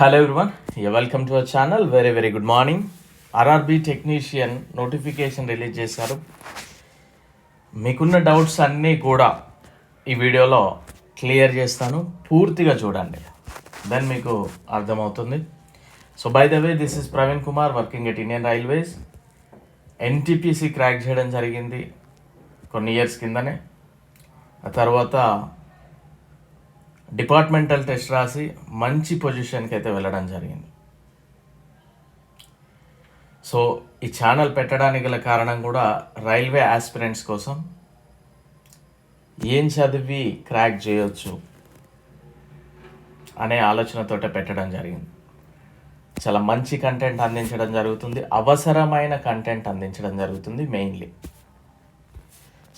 Hello everyone welcome to our channel very very good morning RRB technician notification release చేశారు మీకున్న doubts అన్నీ కూడా ఈ వీడియోలో క్లియర్ చేస్తాను పూర్తిగా చూడండి దెన్ మీకు అర్థమవుతుంది so by the way this is Praveen Kumar working at Indian Railways NTPC crack చేయడం జరిగింది కొన్ని ఇయర్స్ కిందనే ఆ తర్వాత డిపార్ట్మెంటల్ టెస్ట్ రాసి మంచి పొజిషన్కి అయితే వెళ్ళడం జరిగింది సో ఈ ఛానల్ పెట్టడానికి గల కారణం కూడా రైల్వే ఆస్పిరెంట్స్ కోసం ఏం చదివి క్రాక్ చేయొచ్చు అనే ఆలోచనతోటే పెట్టడం జరిగింది చాలా మంచి కంటెంట్ అందించడం జరుగుతుంది అవసరమైన కంటెంట్ అందించడం జరుగుతుంది మెయిన్లీ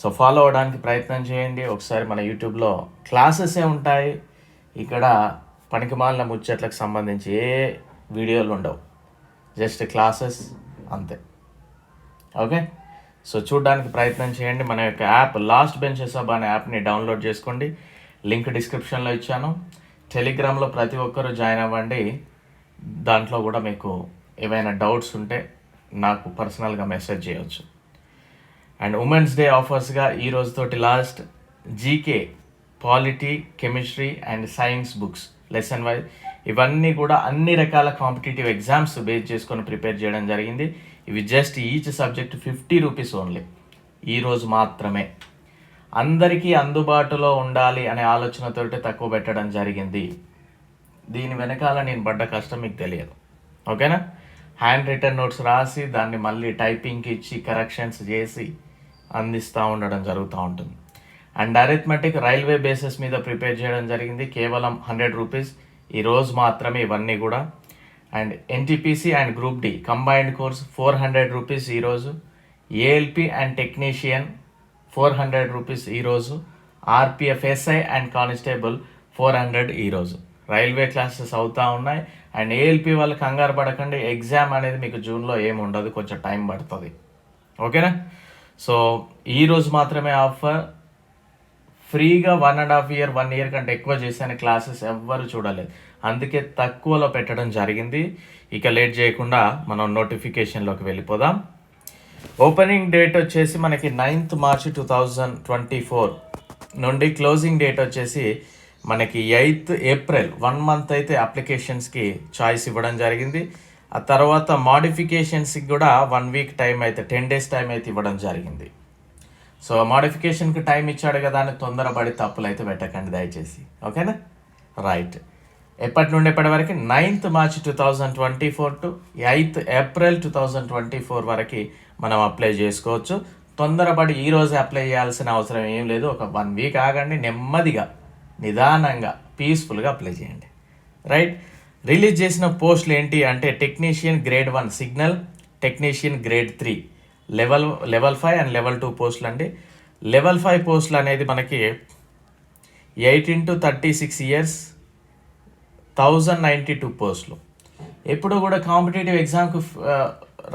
సో ఫాలో అవడానికి ప్రయత్నం చేయండి ఒకసారి మన యూట్యూబ్లో క్లాసెసే ఉంటాయి ఇక్కడ పనికిమాలిన ముచ్చట్లకు సంబంధించి ఏ వీడియోలు ఉండవు జస్ట్ క్లాసెస్ అంతే ఓకే సో చూడడానికి ప్రయత్నం చేయండి మన యొక్క యాప్ లాస్ట్ బెంచెస్ అబ్ అనే యాప్ని డౌన్లోడ్ చేసుకోండి లింక్ డిస్క్రిప్షన్లో ఇచ్చాను టెలిగ్రామ్లో ప్రతి ఒక్కరూ జాయిన్ అవ్వండి దాంట్లో కూడా మీకు ఏమైనా డౌట్స్ ఉంటే నాకు పర్సనల్గా మెసేజ్ చేయవచ్చు అండ్ ఉమెన్స్ డే ఆఫర్స్గా ఈ రోజుతోటి last GK polity chemistry and science books lesson wise ఇవన్నీ కూడా అన్ని రకాల కాంపిటేటివ్ ఎగ్జామ్స్ బేస్ చేసుకొని ప్రిపేర్ చేయడం జరిగింది ఇవి just each subject fifty rupees only ఈరోజు మాత్రమే అందరికీ అందుబాటులో ఉండాలి అనే ఆలోచనతో తక్కువ పెట్టడం జరిగింది దీని వెనకాల నేను పడ్డ కష్టం మీకు తెలియదు ఓకేనా హ్యాండ్ రిటర్న్ నోట్స్ రాసి దాన్ని మళ్ళీ టైపింగ్కి ఇచ్చి కరెక్షన్స్ చేసి అందిస్తూ ఉండడం జరుగుతూ ఉంటుంది అండ్ అరిథమెటిక్ రైల్వే బేసెస్ మీద ప్రిపేర్ చేయడం జరిగింది కేవలం హండ్రెడ్ రూపీస్ ఈరోజు మాత్రమే ఇవన్నీ కూడా and NTPC and group D combined course four hundred rupees ఈరోజు ALP and technician four hundred rupees ఈరోజు RPF SI and constable four hundred ఈరోజు రైల్వే క్లాసెస్ అవుతూ ఉన్నాయి అండ్ ఏఎల్పి వాళ్ళు కంగారు పడకండి ఎగ్జామ్ అనేది మీకు జూన్లో ఏమి ఉండదు కొంచెం టైం పడుతుంది ఓకేనా సో ఈరోజు మాత్రమే ఆఫర్ ఫ్రీగా one and half year one year కంటే ఎక్కువ చేశాను క్లాసెస్ ఎవ్వరు చూడలేదు అందుకే తక్కువలో పెట్టడం జరిగింది ఇక లేట్ చేయకుండా మనం నోటిఫికేషన్లోకి వెళ్ళిపోదాం ఓపెనింగ్ డేట్ వచ్చేసి మనకి ninth March two thousand twenty four నుండి క్లోజింగ్ డేట్ వచ్చేసి మనకి ఎయిత్ ఏప్రిల్ వన్ మంత్ అయితే అప్లికేషన్స్కి చాయిస్ ఇవ్వడం జరిగింది ఆ తర్వాత మాడిఫికేషన్స్కి కూడా వన్ వీక్ టైం అయితే టెన్ డేస్ టైం అయితే ఇవ్వడం జరిగింది సో మాడిఫికేషన్కి టైం ఇచ్చాడు కదా అని తొందరపడి తప్పులు అయితే పెట్టకండి దయచేసి ఓకేనా రైట్ ఎప్పటి నుండి ఎప్పటి వరకు ninth March two thousand twenty four to eighth April two thousand twenty four వరకు మనం అప్లై చేసుకోవచ్చు తొందరపడి ఈరోజు అప్లై చేయాల్సిన అవసరం ఏం లేదు ఒక వన్ వీక్ ఆగండి నెమ్మదిగా నిదానంగా పీస్ఫుల్గా అప్లై చేయండి రైట్ రిలీజ్ చేసిన పోస్టులు ఏంటి అంటే technician grade one signal technician grade three level level five and level two పోస్టులు అండి లెవెల్ ఫైవ్ పోస్టులు అనేది మనకి eighteen to thirty six years thousand ninety two పోస్టులు ఎప్పుడు కూడా కాంపిటేటివ్ ఎగ్జామ్కి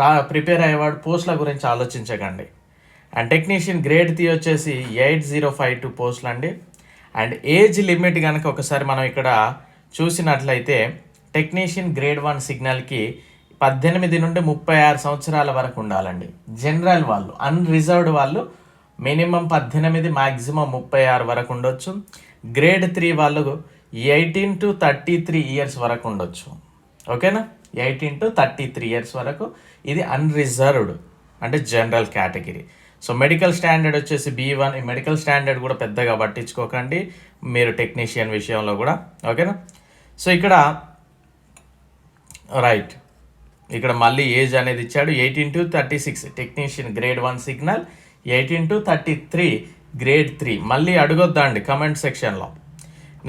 రా ప్రిపేర్ అయ్యేవాడు పోస్టుల గురించి ఆలోచించకండి అండ్ టెక్నీషియన్ గ్రేడ్ త్రీ వచ్చేసి ఎయిట్ జీరో ఫైవ్ టూ పోస్టులు అండి అండ్ ఏజ్ లిమిట్ కనుక ఒకసారి మనం ఇక్కడ చూసినట్లయితే టెక్నీషియన్ గ్రేడ్ వన్ సిగ్నల్కి పద్దెనిమిది నుండి ముప్పై ఆరు సంవత్సరాల వరకు ఉండాలండి జనరల్ వాళ్ళు అన్రిజర్వ్డ్ వాళ్ళు మినిమం పద్దెనిమిది మ్యాక్సిమం ముప్పై ఆరు వరకు ఉండొచ్చు గ్రేడ్ త్రీ వాళ్ళు eighteen to thirty three years వరకు ఉండొచ్చు ఓకేనా eighteen to thirty three years వరకు ఇది అన్రిజర్వ్డ్ అంటే general category so medical standard వచ్చేసి బీ వన్ ఈ మెడికల్ స్టాండర్డ్ కూడా పెద్దగా పట్టించుకోకండి మీరు టెక్నీషియన్ విషయంలో కూడా ఓకేనా సో ఇక్కడ రైట్ ఇక్కడ మళ్ళీ ఏజ్ అనేది ఇచ్చాడు eighteen to thirty six technician grade one signal eighteen to thirty three grade three మళ్ళీ అడగొద్దండి కమెంట్ సెక్షన్లో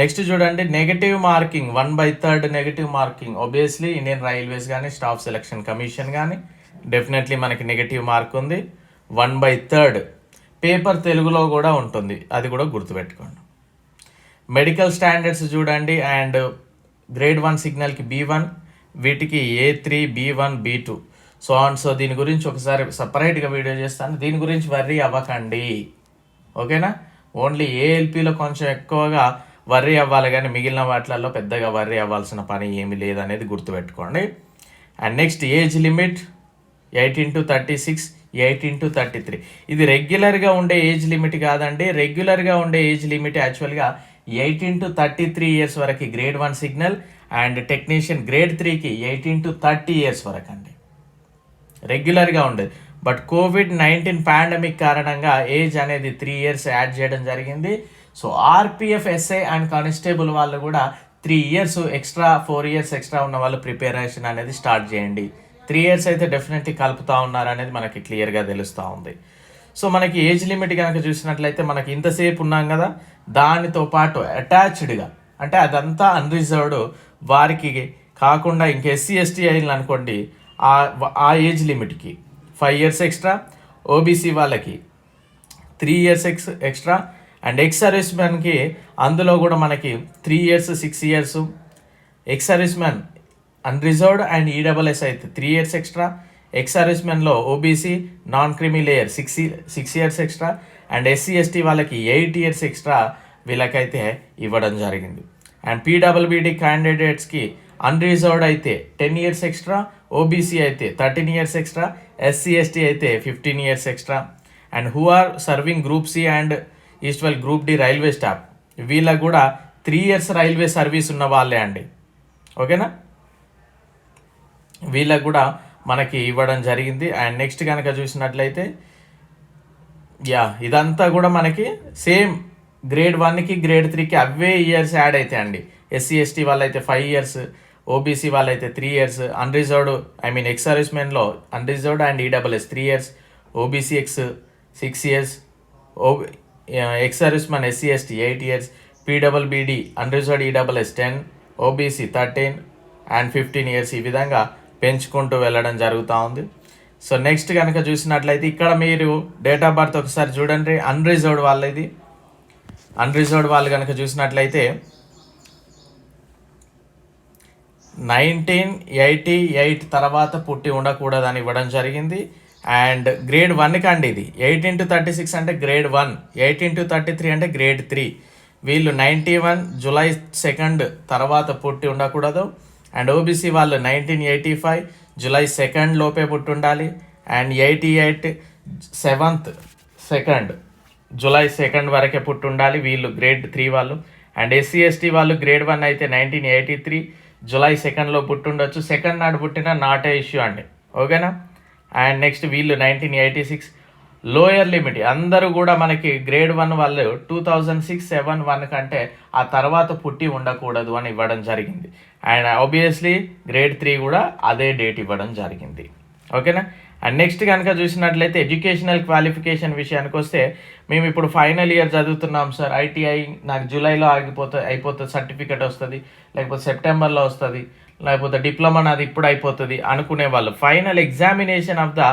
నెక్స్ట్ చూడండి negative marking one by third negative marking obviously Indian Railways కానీ స్టాఫ్ సెలక్షన్ కమిషన్ కానీ డెఫినెట్లీ మనకి negative mark ఉంది one by third paper తెలుగులో కూడా ఉంటుంది అది కూడా గుర్తుపెట్టుకోండి మెడికల్ స్టాండర్డ్స్ చూడండి అండ్ గ్రేడ్ వన్ సిగ్నల్కి బీ వన్ వీటికి A three B one B two so and so దీని గురించి ఒకసారి సపరేట్గా వీడియో చేస్తాను దీని గురించి వర్రీ అవ్వకండి ఓకేనా ఓన్లీ ఏఎల్పిలో కొంచెం ఎక్కువగా వర్రీ అవ్వాలి కానీ మిగిలిన వాటిలలో పెద్దగా వర్రీ అవ్వాల్సిన పని ఏమి లేదనేది గుర్తుపెట్టుకోండి and next age limit eighteen to thirty six eighteen to thirty three ఇది రెగ్యులర్గా ఉండే ఏజ్ లిమిట్ కాదండి రెగ్యులర్గా ఉండే ఏజ్ లిమిట్ యాక్చువల్గా eighteen to thirty three years వరకు grade one signal and technician grade త్రీకి ఎయిటీన్ టు థర్టీ ఇయర్స్ వరకు అండి రెగ్యులర్గా ఉండేది బట్ కోవిడ్ నైన్టీన్ పాండమిక్ కారణంగా ఏజ్ అనేది త్రీ ఇయర్స్ యాడ్ చేయడం జరిగింది so RPF SI and constable వాళ్ళు కూడా three years extra four years extra ఉన్న వాళ్ళు ప్రిపేరేషన్ అనేది స్టార్ట్ చేయండి త్రీ ఇయర్స్ అయితే డెఫినెట్లీ కలుపుతూ ఉన్నారనేది మనకి క్లియర్గా తెలుస్తూ ఉంది సో మనకి ఏజ్ లిమిట్ కనుక చూసినట్లయితే మనకి ఇంతసేపు ఉన్నాం కదా దానితో పాటు అటాచ్డ్గా అంటే అదంతా అన్రిజర్వ్డ్ వారికి కాకుండా ఇంకా ఎస్సీ ఎస్టీ అయిన అనుకోండి ఆ ఏజ్ లిమిట్కి ఫైవ్ ఇయర్స్ ఎక్స్ట్రా ఓబీసీ వాళ్ళకి three years ex extra and ex service మ్యాన్కి అందులో కూడా మనకి three years six years ex service man unreserved and EWS అయితే three years extra ex service మ్యాన్లో OBC non creamy layer six six years extra and SC ST వాళ్ళకి eight years extra వీళ్ళకైతే ఇవ్వడం జరిగింది and PWBD క్యాండిడేట్స్కి unreserved అయితే ten years extra OBC అయితే thirteen years extra SC ST అయితే fifteen years extra and who are serving group C and as well group D railway staff వీళ్ళకు కూడా three years railway service ఉన్న వాళ్ళే అండి ఓకేనా వీళ్ళకు కూడా మనకి ఇవ్వడం జరిగింది అండ్ నెక్స్ట్ కనుక చూసినట్లయితే యా ఇదంతా కూడా మనకి సేమ్ గ్రేడ్ వన్కి గ్రేడ్ త్రీకి అవే ఇయర్స్ యాడ్ అవుతాయి అండి ఎస్సీ ఎస్టీ వాళ్ళైతే ఫైవ్ ఇయర్స్ ఓబీసీ వాళ్ళైతే three years unreserved I mean ex సర్వీస్మెన్లో unreserved and EWS three years OBC ex six years oh ex servicemen SC ST eight years PWBD unreserved EWS ten OBC thirteen and fifteen years ఈ విధంగా పెంచుకుంటూ వెళ్ళడం జరుగుతూ ఉంది so next కనుక చూసినట్లయితే ఇక్కడ మీరు డేట్ ఆఫ్ బర్త్ ఒకసారి చూడండి అన్రిజర్వ్డ్ వాళ్ళది అన్రిజర్వ్డ్ వాళ్ళు కనుక చూసినట్లయితే నైన్టీన్ ఎయిటీ ఎయిట్ తర్వాత పుట్టి ఉండకూడదని ఇవ్వడం జరిగింది అండ్ గ్రేడ్ వన్ కండి ఇది ఎయిటీన్ ఇంటూ థర్టీ సిక్స్ అంటే grade one eighteen into thirty three అంటే గ్రేడ్ త్రీ వీళ్ళు నైంటీ వన్ జులై సెకండ్ తర్వాత పుట్టి ఉండకూడదు అండ్ ఓబీసీ వాళ్ళు nineteen eighty five July second లోపే పుట్టి ఉండాలి and eighty eight seventh second July second వరకే పుట్టి ఉండాలి వీళ్ళు గ్రేడ్ త్రీ వాళ్ళు అండ్ ఎస్సీ ఎస్టీ వాళ్ళు గ్రేడ్ వన్ అయితే నైన్టీన్ ఎయిటీ త్రీ జులై సెకండ్లో పుట్టుండొచ్చు సెకండ్ నాడు పుట్టిన నాట్ ఏ ఇష్యూ అండి ఓకేనా అండ్ నెక్స్ట్ వీళ్ళు nineteen eighty six lower limit అందరూ కూడా మనకి గ్రేడ్ వన్ వాళ్ళు two thousand six seven one కంటే ఆ తర్వాత పుట్టి ఉండకూడదు అని ఇవ్వడం జరిగింది అండ్ ఆబ్వియస్లీ గ్రేడ్ త్రీ కూడా అదే డేట్ ఇవ్వడం జరిగింది ఓకేనా అండ్ నెక్స్ట్ కనుక చూసినట్లయితే ఎడ్యుకేషనల్ క్వాలిఫికేషన్ విషయానికి వస్తే మేము ఇప్పుడు ఫైనల్ ఇయర్ చదువుతున్నాం సార్ ఐటీఐ నాకు జూలైలో ఆగిపోతుంది అయిపోతుంది సర్టిఫికేట్ వస్తుంది లేకపోతే సెప్టెంబర్లో వస్తుంది లేకపోతే డిప్లొమా నాది ఇప్పుడు అయిపోతుంది అనుకునే వాళ్ళు final examination of the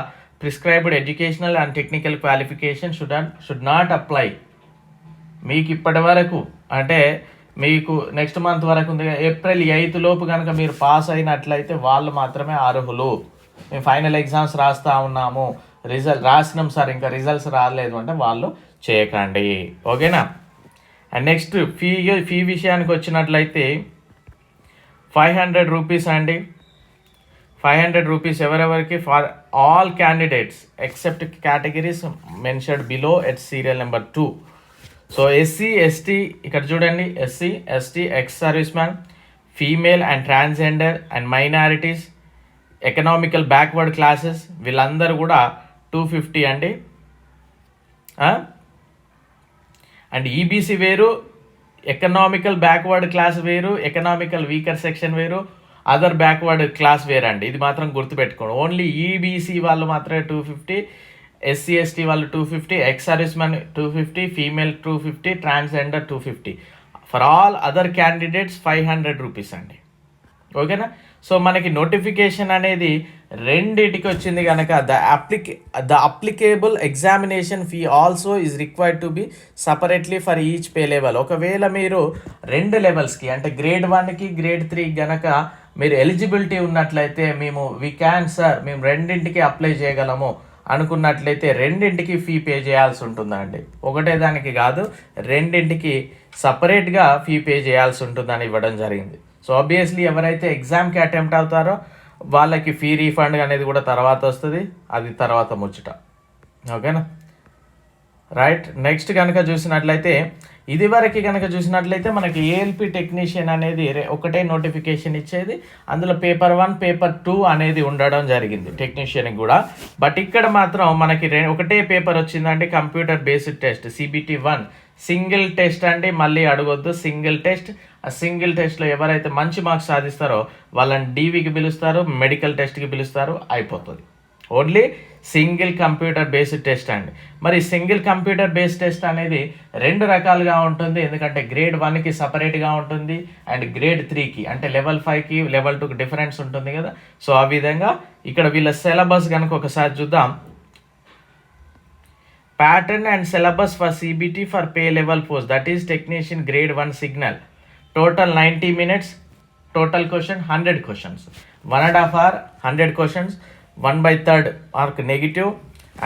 prescribed educational and technical qualification should should not apply మీకు ఇప్పటి వరకు అంటే మీకు నెక్స్ట్ మంత్ వరకు ఉంది ఏప్రిల్ ఎయిత్ లోపు కనుక మీరు పాస్ అయినట్లయితే వాళ్ళు మాత్రమే అర్హులు మేము ఫైనల్ ఎగ్జామ్స్ రాస్తూ ఉన్నాము రిజల్ట్ రాసినాం సార్ ఇంకా రిజల్ట్స్ రాలేదు అంటే వాళ్ళు చేయకండి ఓకేనా అండ్ నెక్స్ట్ ఫీ ఫీ విషయానికి వచ్చినట్లయితే ఫైవ్ హండ్రెడ్ రూపీస్ అండి ఫైవ్ హండ్రెడ్ రూపీస్ ఎవరెవరికి for all candidates except categories mentioned below at serial number two so SC ST ఇక్కడ చూడండి SC ST ex serviceman female and transgender and minorities economical backward classes వీళ్ళందరూ కూడా two fifty అండి and EBC e వేరు economical backward class వేరు economical weaker section వేరు other backward class వేరండి ఇది మాత్రం గుర్తుపెట్టుకోండి ఓన్లీ ఈబీసీ e వాళ్ళు మాత్రమే టూ ఫిఫ్టీ ఎస్సీ ఎస్టీ వాళ్ళు two fifty ex service two fifty female two fifty transgender two fifty for all other candidates five hundred rupees అండి ఓకేనా సో మనకి నోటిఫికేషన్ అనేది రెండిటికి వచ్చింది కనుక the అప్లికే the applicable examination fee also is required to be separately for each pay level ఒకవేళ మీరు రెండు లెవెల్స్కి అంటే గ్రేడ్ వన్కి గ్రేడ్ త్రీ గనక మీరు ఎలిజిబిలిటీ ఉన్నట్లయితే మేము వి క్యాన్ సార్ మేము రెండింటికి అప్లై చేయగలము అనుకున్నట్లయితే రెండింటికి ఫీ పే చేయాల్సి ఉంటుందండి ఒకటే దానికి కాదు రెండింటికి సపరేట్గా ఫీ పే చేయాల్సి ఉంటుందని ఇవ్వడం జరిగింది సో ఆబ్వియస్లీ ఎవరైతే ఎగ్జామ్కి అటెంప్ట్ అవుతారో వాళ్ళకి ఫీ రీఫండ్ అనేది కూడా తర్వాత వస్తుంది అది తర్వాత ముచ్చట ఓకేనా రైట్ నెక్స్ట్ కనుక చూసినట్లయితే ఇది వరకు కనుక చూసినట్లయితే మనకి ఏఎల్పి టెక్నీషియన్ అనేది ఒకటే నోటిఫికేషన్ ఇచ్చేది అందులో పేపర్ వన్ పేపర్ టూ అనేది ఉండడం జరిగింది టెక్నీషియన్కి కూడా బట్ ఇక్కడ మాత్రం మనకి ఒకటే పేపర్ వచ్చిందంటే computer based test CBT one single test అండి మళ్ళీ అడగొద్దు సింగిల్ టెస్ట్ ఆ సింగిల్ టెస్ట్లో ఎవరైతే మంచి మార్క్స్ సాధిస్తారో వాళ్ళని డీవీకి పిలుస్తారు మెడికల్ టెస్ట్కి పిలుస్తారు అయిపోతుంది only single computer based test అండి మరి సింగిల్ కంప్యూటర్ బేస్డ్ టెస్ట్ అనేది రెండు రకాలుగా ఉంటుంది ఎందుకంటే గ్రేడ్ వన్కి సపరేట్గా ఉంటుంది అండ్ గ్రేడ్ త్రీకి అంటే లెవెల్ ఫైవ్కి లెవెల్ టూకి డిఫరెన్స్ ఉంటుంది కదా సో ఆ విధంగా ఇక్కడ వీళ్ళ సిలబస్ కనుక ఒకసారి చూద్దాం Pattern and syllabus for CBT for pay level post, that is technician grade 1 signal. Total 90 minutes, total question 100 questions. 1.5 hour, 100 questions, 1/3 mark negative.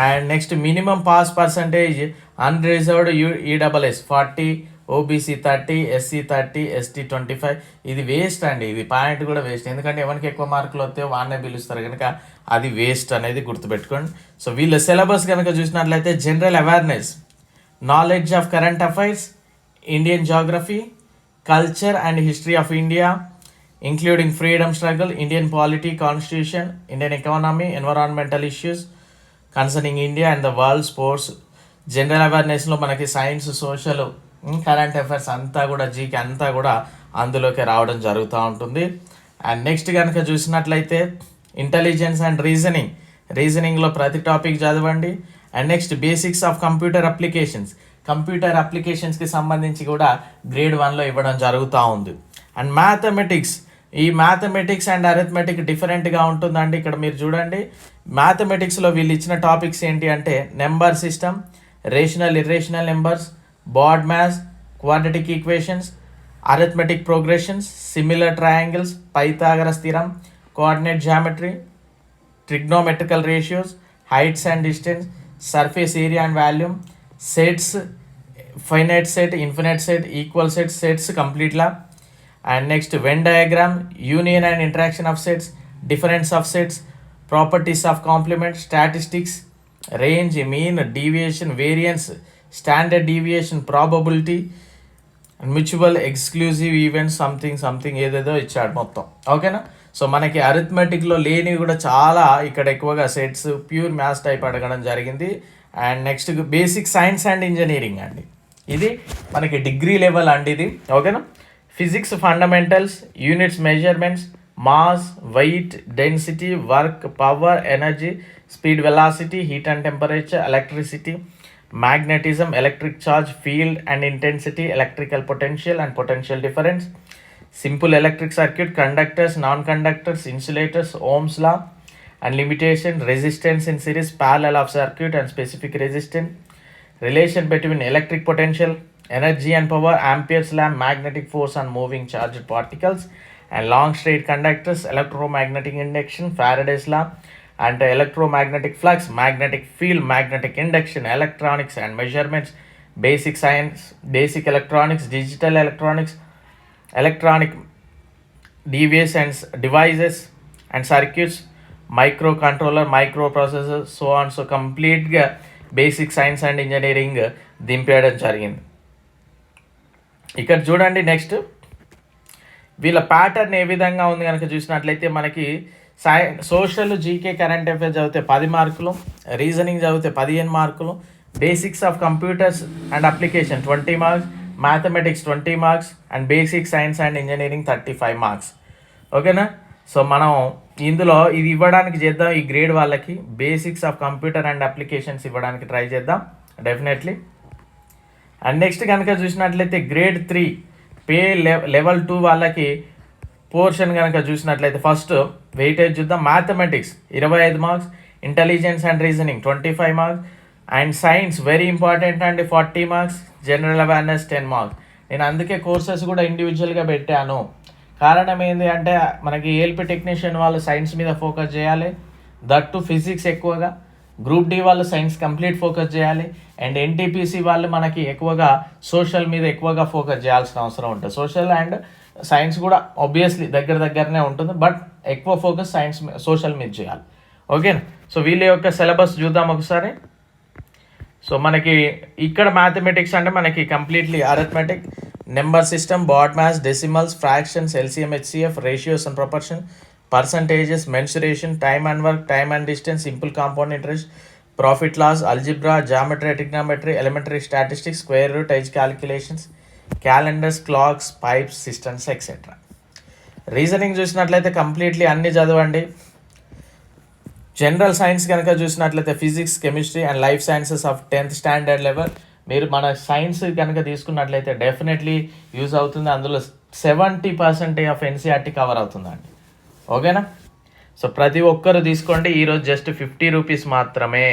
And next minimum pass percentage, unreserved ESS 40, OBC thirty SC thirty ST twenty five ఇది waste అండి ఇది point కూడా waste ఎందుకంటే ఎవరికి ఎక్కువ మార్కులు వస్తే వాడినే పిలుస్తారు కనుక అది వేస్ట్ అనేది గుర్తుపెట్టుకోండి సో వీళ్ళ సిలబస్ కనుక చూసినట్లయితే general awareness knowledge of current affairs Indian geography culture and history of India including freedom struggle Indian polity constitution Indian economy environmental issues concerning India and the world sports general అవేర్నెస్లో మనకి science social current affairs అంతా కూడా GK అంతా కూడా అందులోకి రావడం జరుగుతూ ఉంటుంది and next కనుక చూసినట్లయితే ఇంటెలిజెన్స్ అండ్ రీజనింగ్ రీజనింగ్లో ప్రతి టాపిక్ చదవండి and next basics of computer applications computer అప్లికేషన్స్కి సంబంధించి కూడా గ్రేడ్ వన్లో ఇవ్వడం జరుగుతూ ఉంది అండ్ మ్యాథమెటిక్స్ ఈ మ్యాథమెటిక్స్ అండ్ అరిథమెటిక్ డిఫరెంట్గా ఉంటుందండి ఇక్కడ మీరు చూడండి మ్యాథమెటిక్స్లో వీళ్ళు ఇచ్చిన టాపిక్స్ ఏంటి అంటే number system rational irrational numbers Bodmer's quadratic equations, arithmetic progressions, similar triangles, Pythagoras theorem, coordinate geometry, trigonometrical ratios, heights and distance, surface area and volume, sets, finite set, infinite set, equal set, sets complete lab. And next, Venn diagram, union and interaction of sets, difference of sets, properties of complement, statistics, range, mean, deviation, variance, standard deviation probability mutual exclusive event something something ఏదేదో ఇచ్చాడు మొత్తం ఓకేనా so మనకి అరిథమెటిక్లో లేనివి కూడా చాలా ఇక్కడ ఎక్కువగా సెట్స్ ప్యూర్ మ్యాథ్స్ టైప్ అడగడం జరిగింది and next basic science and engineering అండి ఇది మనకి డిగ్రీ లెవెల్ అండి ఇది ఓకేనా physics fundamentals units measurements mass weight density work power energy speed velocity heat and temperature electricity magnetism, electric charge, field and intensity, electrical potential and potential difference, simple electric circuit, conductors, non-conductors, insulators, Ohm's law and limitation, resistance in series, parallel of circuit and specific resistance, relation between electric potential, energy and power, Ampere's law, magnetic force on moving charged particles and long straight conductors, electromagnetic induction, Faraday's law అంటే electromagnetic flux magnetic field magnetic induction electronics and measurements basic science basic electronics digital electronics electronic devices and devices and circuits microcontroller microprocessor so on so కంప్లీట్గా basic science and engineering దింపేయడం జరిగింది ఇక్కడ చూడండి next వీళ్ళ pattern ఏ విధంగా ఉంది కనుక చూసినట్లయితే మనకి సై సోషల్ జీకే కరెంట్ అఫేర్స్ చదివితే పది మార్కులు రీజనింగ్ చదివితే పదిహేను మార్కులు basics of computers and application twenty marks mathematics twenty marks and basic science and engineering thirty five marks ఓకేనా సో మనం ఇందులో ఇది ఇవ్వడానికి చేద్దాం ఈ గ్రేడ్ వాళ్ళకి basics of computer and applications ఇవ్వడానికి ట్రై చేద్దాం డెఫినెట్లీ అండ్ నెక్స్ట్ కనుక చూసినట్లయితే grade three pay level two వాళ్ళకి పోర్షన్ కనుక చూసినట్లయితే ఫస్ట్ వెయిటేజ్ చూద్దాం మ్యాథమెటిక్స్ ఇరవై ఐదు marks intelligence and reasoning twenty five marks and science very important అండి forty marks general awareness ten marks నేను అందుకే కోర్సెస్ కూడా ఇండివిజువల్గా పెట్టాను కారణం ఏంటి అంటే మనకి ఏల్పి టెక్నీషియన్ వాళ్ళు సైన్స్ మీద ఫోకస్ చేయాలి దట్ టు ఫిజిక్స్ ఎక్కువగా గ్రూప్ డి వాళ్ళు సైన్స్ కంప్లీట్ ఫోకస్ చేయాలి అండ్ ఎన్టీపీసీ వాళ్ళు మనకి ఎక్కువగా సోషల్ మీద ఎక్కువగా ఫోకస్ చేయాల్సిన అవసరం ఉంటుంది సోషల్ అండ్ సైన్స్ కూడా ఆబ్వియస్లీ దగ్గర దగ్గరనే ఉంటుంది బట్ ఎక్కువ ఫోకస్ సైన్స్ సోషల్ మీద చేయాలి ఓకేనా సో వీళ్ళ యొక్క సిలబస్ చూద్దాం ఒకసారి సో మనకి ఇక్కడ మ్యాథమెటిక్స్ అంటే మనకి completely arithmetic number system BODMAS decimals fractions LCM HCF ratios and proportion percentages mensuration time and work time and distance simple compound interest profit loss algebra geometry trigonometry elementary statistics square root age calculations calendars clocks pipes cisterns etcetera reasoning చూసినట్లయితే completely అన్నీ చదవండి general science కనుక చూసినట్లయితే physics chemistry and life sciences of tenth standard level మీరు మన science కనుక తీసుకున్నట్లయితే definitely use అవుతుంది అందులో seventy percentage of NCERT cover అవుతుందండి ఓకేనా సో ప్రతి ఒక్కరు తీసుకోండి ఈరోజు జస్ట్ ఫిఫ్టీ రూపీస్ మాత్రమే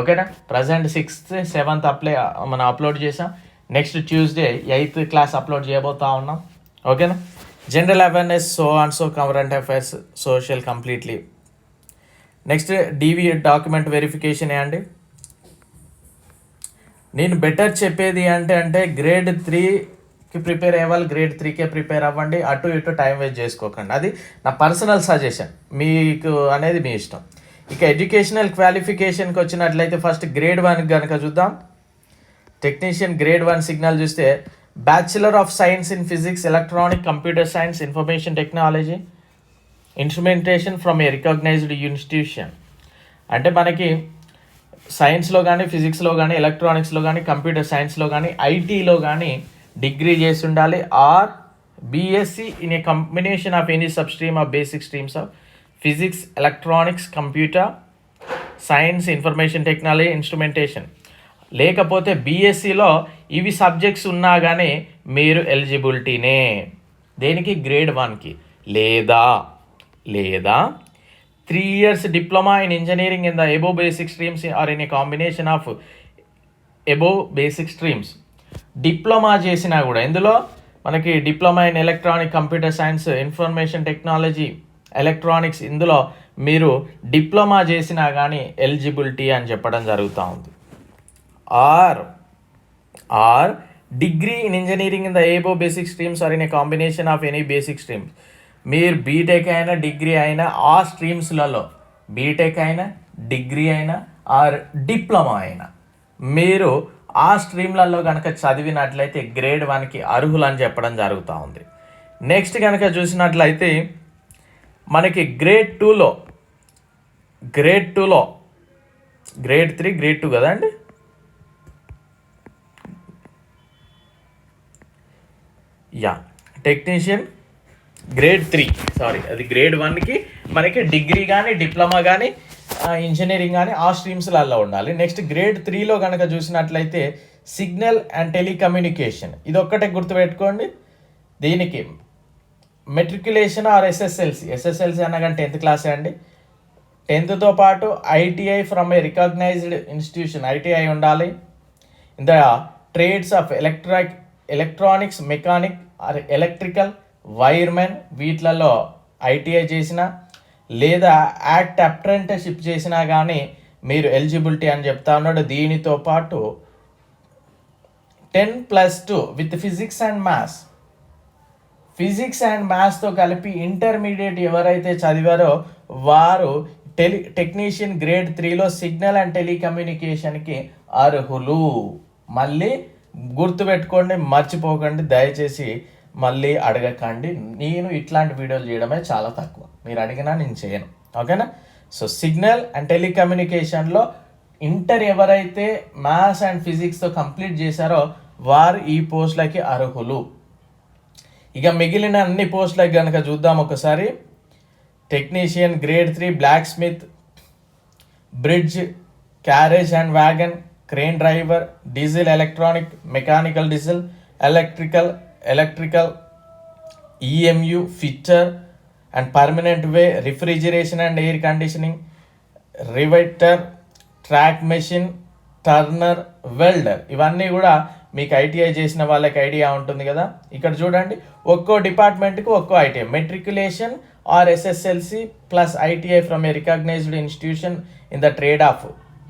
ఓకేనా ప్రజెంట్ సిక్స్త్ సెవెంత్ అప్లై మనం అప్లోడ్ చేసాం next Tuesday eighth class upload చేయబోతా ఉన్నాం ఓకేనా general awareness so and so current affairs social completely next DV document verification అండి నేను బెటర్ చెప్పేది అంటే అంటే గ్రేడ్ త్రీకి ప్రిపేర్ అవ్వాలి గ్రేడ్ త్రీకే ప్రిపేర్ అవ్వండి అటు ఇటు టైం వేస్ట్ చేసుకోకండి అది నా పర్సనల్ సజెషన్ మీకు అనేది మీ ఇష్టం ఇక ఎడ్యుకేషనల్ క్వాలిఫికేషన్కి వచ్చినట్లయితే ఫస్ట్ గ్రేడ్ వన్ కనుక చూద్దాం టెక్నీషియన్ గ్రేడ్ వన్ సిగ్నల్ చూస్తే bachelor of science in physics electronic computer science information technology instrumentation from a recognised institution అంటే మనకి సైన్స్లో కానీ ఫిజిక్స్లో కానీ ఎలక్ట్రానిక్స్లో కానీ కంప్యూటర్ సైన్స్లో కానీ ఐటీలో కానీ డిగ్రీ చేసి ఉండాలి or B Sc in a combination of any sub stream of basic streams of physics electronics computer science information technology instrumentation లేకపోతే బీఎస్సీలో e ఇవి సబ్జెక్ట్స్ ఉన్నా కానీ మీరు ఎలిజిబిలిటీనే దేనికి గ్రేడ్ వన్కి లేదా లేదా three years diploma in engineering in the above basic streams or in a combination of above basic streams diploma చేసినా కూడా ఇందులో మనకి diploma in electronic computer science information technology electronics ఇందులో మీరు డిప్లొమా చేసినా కానీ ఎలిజిబిలిటీ అని చెప్పడం జరుగుతూ ఉంది or or degree in engineering in the above basic streams or in a combination of any basic streams మీరు బీటెక్ అయినా డిగ్రీ అయినా ఆ స్ట్రీమ్స్లలో బీటెక్ అయినా డిగ్రీ అయినా ఆర్ డిప్లొమా అయినా మీరు ఆ స్ట్రీమ్లలో కనుక చదివినట్లయితే గ్రేడ్ వన్కి అర్హులు అని చెప్పడం జరుగుతూ ఉంది నెక్స్ట్ కనుక చూసినట్లయితే మనకి గ్రేడ్ టూలో గ్రేడ్ టూలో గ్రేడ్ త్రీ గ్రేడ్ టూ కదండి yeah technician grade three sorry అది గ్రేడ్ వన్కి మనకి డిగ్రీ కానీ డిప్లొమా కానీ ఇంజనీరింగ్ కానీ ఆ స్ట్రీమ్స్లలో ఉండాలి నెక్స్ట్ గ్రేడ్ త్రీలో కనుక చూసినట్లయితే సిగ్నల్ అండ్ టెలికమ్యూనికేషన్ ఇది ఒక్కటే గుర్తుపెట్టుకోండి దీనికి మెట్రికులేషన్ ఆర్ ఎస్ఎస్ఎల్సి ఎస్ఎస్ఎల్సి అనగానే టెన్త్ క్లాసే అండి టెన్త్తో పాటు ITI from a recognised institution ITI ఉండాలి ఇంత the trades of ఎలక్ట్రాక్ electronics mechanic electrical wiremen వీటిలలో ఐటీఐ చేసిన లేదా యాక్ట్ అప్రెంటర్షిప్ చేసినా కానీ మీరు ఎలిజిబిలిటీ అని చెప్తా ఉన్నాడు దీనితో పాటు ten plus two with physics and maths physics and మ్యాథ్స్తో కలిపి ఇంటర్మీడియట్ ఎవరైతే చదివారో వారు టెలి టెక్నీషియన్ గ్రేడ్ త్రీలో సిగ్నల్ అండ్ టెలికమ్యూనికేషన్కి అర్హులు మళ్ళీ గుర్తుపెట్టుకోండి మర్చిపోకండి దయచేసి మళ్ళీ అడగకండి నేను ఇట్లాంటి వీడియోలు చేయడమే చాలా తక్కువ మీరు అడిగినా నేను చేయను ఓకేనా సో సిగ్నల్ అండ్ టెలికమ్యూనికేషన్లో ఇంటర్ ఎవరైతే మ్యాథ్స్ అండ్ ఫిజిక్స్తో కంప్లీట్ చేశారో వారు ఈ పోస్ట్లకి అర్హులు ఇక మిగిలిన అన్ని పోస్ట్లకి కనుక చూద్దాం ఒకసారి technician grade three blacksmith bridge carriage and wagon crane driver diesel electronic mechanical diesel electrical electrical EMU e fitter and permanent way refrigeration and air conditioning riveter track machine turner welder ఇవన్నీ కూడా మీకు ITI చేసిన వాళ్ళకి idea ఉంటుంది కదా ఇక్కడ చూడండి ఒక్కో డిపార్ట్మెంట్కి ఒక్కో ITI matriculation or SSLC plus ITI from a recognised institution in the trade of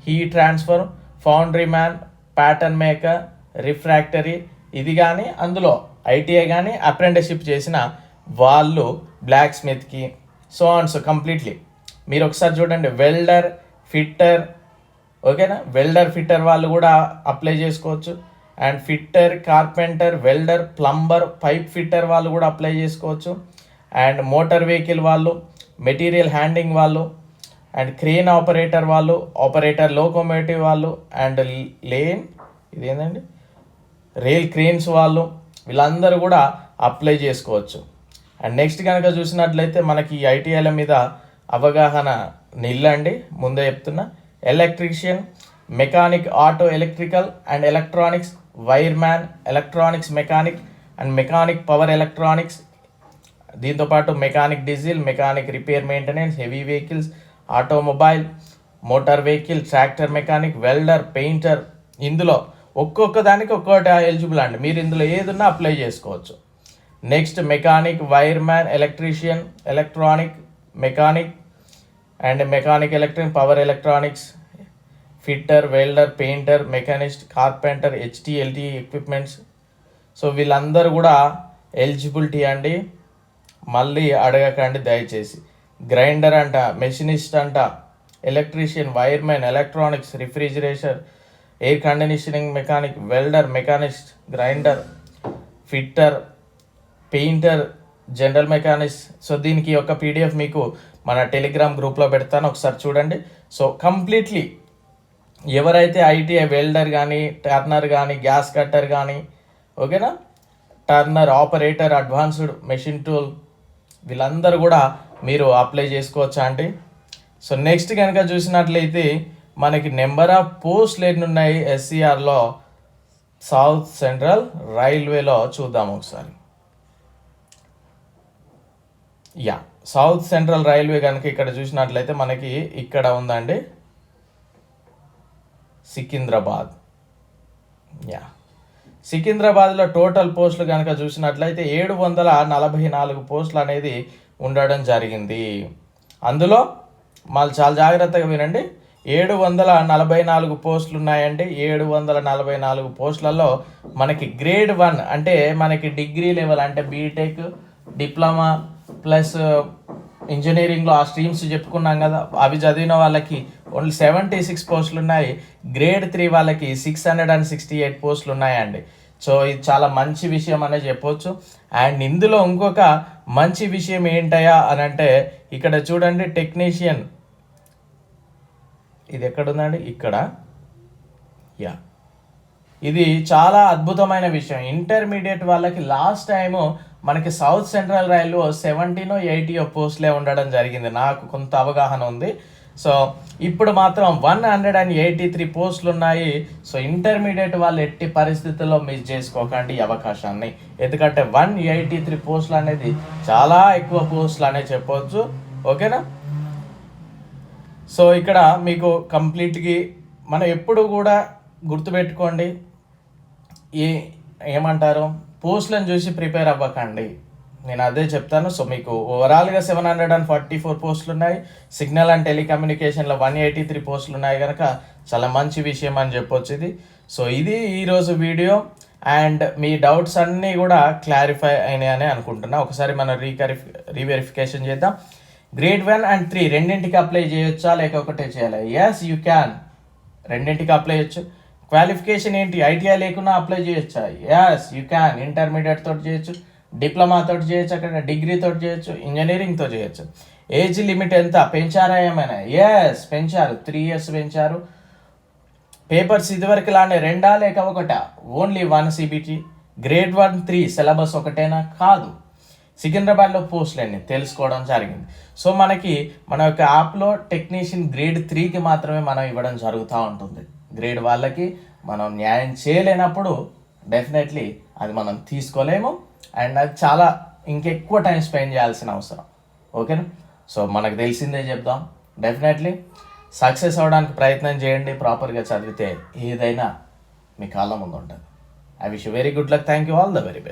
he transfer foundryman pattern maker refractory ఇది కానీ అందులో ఐటీఐ కానీ అప్రెంటిస్షిప్ చేసిన వాళ్ళు బ్లాక్ స్మిత్కి సో అండ్ సో కంప్లీట్లీ మీరు ఒకసారి చూడండి వెల్డర్ ఫిట్టర్ ఓకేనా వెల్డర్ ఫిట్టర్ వాళ్ళు కూడా అప్లై చేసుకోవచ్చు and fitter carpenter welder plumber pipe fitter వాళ్ళు కూడా అప్లై చేసుకోవచ్చు అండ్ మోటార్ వెహికల్ వాళ్ళు మెటీరియల్ హ్యాండింగ్ వాళ్ళు అండ్ క్రేన్ ఆపరేటర్ వాళ్ళు ఆపరేటర్ లోకోమోటివ్ వాళ్ళు అండ్ లేన్ ఇదేంటండి రైల్ క్రేన్స్ వాళ్ళు వీళ్ళందరూ కూడా అప్లై చేసుకోవచ్చు అండ్ నెక్స్ట్ కనుక చూసినట్లయితే మనకి ఐటీఐల మీద అవగాహన నిల్లండి ముందే చెప్తున్నా electrician mechanic auto electrical and electronics wireman electronics mechanic and mechanic power electronics దీంతోపాటు mechanic diesel mechanic repair maintenance heavy vehicles automobile motor vehicle tractor mechanic welder painter ఇందులో ఒక్కొక్క దానికి ఒక్కొక్కటి ఎలిజిబుల్ అండి మీరు ఇందులో ఏదన్నా అప్లై చేసుకోవచ్చు next mechanic wireman electrician electronic mechanic and mechanic electric power electronics fitter welder painter machinist carpenter HT LT equipments so వీళ్ళందరూ కూడా ఎలిజిబిలిటీ అండి మళ్ళీ అడగకండి దయచేసి గ్రైండర్ అంట మెషినిస్ట్ అంట electrician wiremen electronics refrigeration air conditioning mechanic welder machinist grinder fitter painter general mechanics so దీనికి ఒక PDF మీకు మన టెలిగ్రామ్ గ్రూప్లో పెడతాను ఒకసారి చూడండి సో కంప్లీట్లీ ఎవరైతే ఐటీఐ వెల్డర్ కానీ టర్నర్ కానీ గ్యాస్ కట్టర్ కానీ ఓకేనా turner operator advanced machine tool వీళ్ళందరూ కూడా మీరు అప్లై చేసుకోవచ్చా అండి సో నెక్స్ట్ కనుక చూసినట్లయితే మనకి నెంబర్ ఆఫ్ పోస్ట్లు ఎన్ని ఉన్నాయి ఎస్సీఆర్లో సౌత్ సెంట్రల్ రైల్వేలో చూద్దాం ఒకసారి యా సౌత్ సెంట్రల్ రైల్వే కనుక ఇక్కడ చూసినట్లయితే మనకి ఇక్కడ ఉందండి సికింద్రాబాద్ యా సికింద్రాబాద్లో టోటల్ పోస్టులు కనుక చూసినట్లయితే ఏడు వందల నలభై నాలుగు పోస్టులు అనేది ఉండడం జరిగింది అందులో మళ్ళీ చాలా జాగ్రత్తగా వినండి ఏడు వందల నలభై నాలుగు పోస్టులు ఉన్నాయండి ఏడు వందల నలభై నాలుగు పోస్టులలో మనకి గ్రేడ్ వన్ అంటే మనకి డిగ్రీ లెవెల్ అంటే బీటెక్ డిప్లొమా ప్లస్ ఇంజనీరింగ్లో ఆ స్ట్రీమ్స్ చెప్పుకున్నాం కదా అవి చదివిన వాళ్ళకి ఓన్లీ సెవెంటీ సిక్స్ పోస్టులు ఉన్నాయి గ్రేడ్ త్రీ వాళ్ళకి six hundred and sixty eight పోస్టులు ఉన్నాయండి సో ఇది చాలా మంచి విషయం అనే చెప్పవచ్చు అండ్ ఇందులో ఇంకొక మంచి విషయం ఏంటయా అని అంటే ఇక్కడ చూడండి టెక్నీషియన్ ఇది ఎక్కడుందండి ఇక్కడ యా ఇది చాలా అద్భుతమైన విషయం ఇంటర్మీడియట్ వాళ్ళకి లాస్ట్ టైము మనకి సౌత్ సెంట్రల్ రైల్లో సెవెంటీనో ఎయిటీయో పోస్ట్లే ఉండడం జరిగింది నాకు కొంత అవగాహన ఉంది సో ఇప్పుడు మాత్రం one hundred and eighty three పోస్టులు ఉన్నాయి సో ఇంటర్మీడియట్ వాళ్ళు ఎట్టి పరిస్థితుల్లో మిస్ చేసుకోకండి ఈ అవకాశాన్ని ఎందుకంటే వన్ ఎయిటీ త్రీ పోస్టులు అనేది చాలా ఎక్కువ పోస్టులు అనేది చెప్పవచ్చు ఓకేనా సో ఇక్కడ మీకు కంప్లీట్గా మనం ఎప్పుడు కూడా గుర్తుపెట్టుకోండి ఏ ఏమంటారు పోస్టులను చూసి ప్రిపేర్ అవ్వకండి నేను అదే చెప్తాను సో మీకు ఓవరాల్గా seven hundred and forty four పోస్టులు ఉన్నాయి సిగ్నల్ అండ్ టెలికమ్యూనికేషన్లో వన్ ఎయిటీ త్రీ పోస్టులు ఉన్నాయి కనుక చాలా మంచి విషయం అని చెప్పొచ్చు ఇది సో ఇది ఈరోజు వీడియో అండ్ మీ డౌట్స్ అన్నీ కూడా క్లారిఫై అయినాయని అనుకుంటున్నా ఒకసారి మనం రీకరిఫ్ రీవెరిఫికేషన్ చేద్దాం గ్రేడ్ వన్ అండ్ త్రీ రెండింటికి అప్లై చేయొచ్చా లేక ఒకటే చేయాలి ఎస్ యూ క్యాన్ రెండింటికి అప్లై చేయొచ్చు క్వాలిఫికేషన్ ఏంటి ఐటీఐ లేకున్నా అప్లై చేయొచ్చా ఎస్ యూ క్యాన్ ఇంటర్మీడియట్ తోటి చేయొచ్చు డిప్లొమాతో చేయొచ్చు అక్కడ డిగ్రీతో చేయొచ్చు ఇంజనీరింగ్తో చేయొచ్చు ఏజ్ లిమిట్ ఎంత పెంచారా ఏమైనా ఎస్ పెంచారు త్రీ ఇయర్స్ పెంచారు పేపర్స్ ఇదివరకు లానే రెండా లేక ఒకట only one CBT grade one three syllabus ఒకటేనా కాదు సికింద్రాబాద్లో పోస్ట్లన్నీ తెలుసుకోవడం జరిగింది సో మనకి మన యొక్క యాప్లో టెక్నీషియన్ గ్రేడ్ త్రీకి మాత్రమే మనం ఇవ్వడం జరుగుతూ ఉంటుంది గ్రేడ్ వాళ్ళకి మనం న్యాయం చేయలేనప్పుడు డెఫినెట్లీ అది మనం తీసుకోలేము అండ్ అది చాలా ఇంకెక్కువ టైం స్పెండ్ చేయాల్సిన అవసరం ఓకేనా సో మనకు తెలిసిందే చెప్దాం డెఫినెట్లీ సక్సెస్ అవడానికి ప్రయత్నం చేయండి ప్రాపర్గా చదివితే ఏదైనా మీ కాలం ముందు ఉంటుంది I wish very good luck thank you all the very best